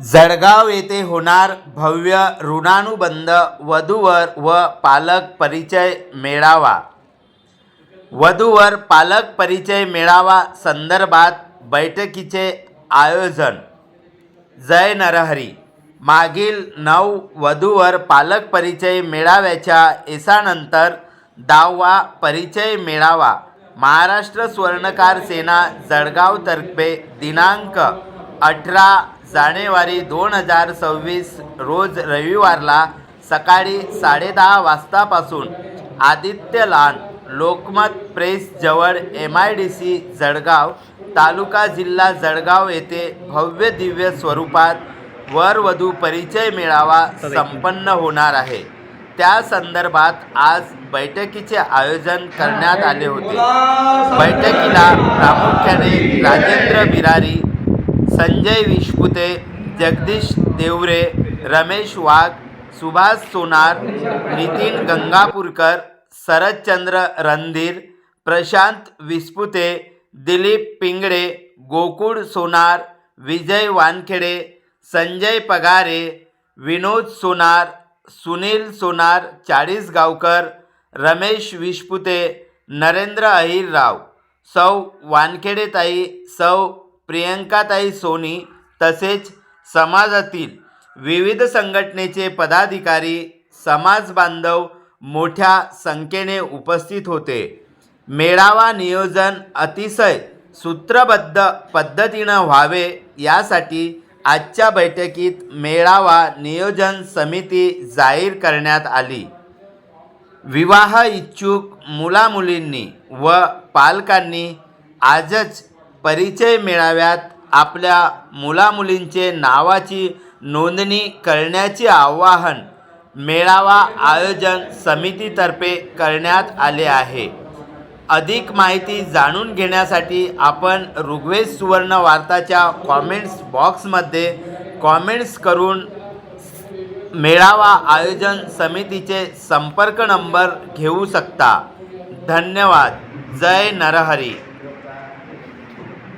जळगाव येथे होणार भव्य ऋणानुबंध वधूवर व पालक परिचय मेळावा. वधूवर पालक परिचय मेळावा संदर्भात बैठकीचे आयोजन. जय नरहरी. मागील नऊ वधूवर पालक परिचय मेळाव्याच्या येसानंतर दहावा परिचय मेळावा महाराष्ट्र स्वर्णकार सेना जळगावतर्फे दिनांक अठरा जानेवारी दोन हजार सव्वीस रोज रविवारला सकाळी साडेदहा वाजतापासून आदित्य लान लोकमत प्रेस जवळ M I D C Jalgaon तालुका जिल्हा जळगाव येथे भव्य दिव्य स्वरूपात वरवधू परिचय मेळावा संपन्न होणार आहे. त्या संदर्भात आज बैठकीचे आयोजन करण्यात आले होते. बैठकीला प्रामुख्याने राजेंद्र बिरारी संजय विश्पुते जगदीश देवरे रमेश वाघ सुभाष सोनार नितीन गंगापूरकर शरदचंद्र रणधीर प्रशांत विस्पुते दिलीप पिंगळे गोकुळ सोनार विजय वानखेडे संजय पगारे विनोद सोनार सुनील सोनार चाळीसगावकर रमेश विश्पुते नरेंद्र अहिरराव सौ वानखेडेताई सौ प्रियंकाताई सोनी तसेच समाजातील विविध संघटनेचे पदाधिकारी समाज बांधव मोठ्या संख्येने उपस्थित होते. मेळावा नियोजन अतिशय सूत्रबद्ध पद्धतीनं व्हावे यासाठी आजच्या बैठकीत मेळावा नियोजन समिती जाहीर करण्यात आली. विवाह इच्छुक मुलामुलींनी व पालकांनी आजच परिचय मेळाव्यात. आपल्या मुलामुलींचे नावाची नोंदणी करण्याचे आवाहन मेळावा आयोजन समितीतर्फे करण्यात आले आहे. अधिक माहिती जाणून घेण्यासाठी आपण ऋग्वेद सुवर्ण वार्ताच्या कॉमेंट्स बॉक्समध्ये कॉमेंट्स करून मेळावा आयोजन समितीचे संपर्क नंबर घेऊ शकता. धन्यवाद. जय नरहरी.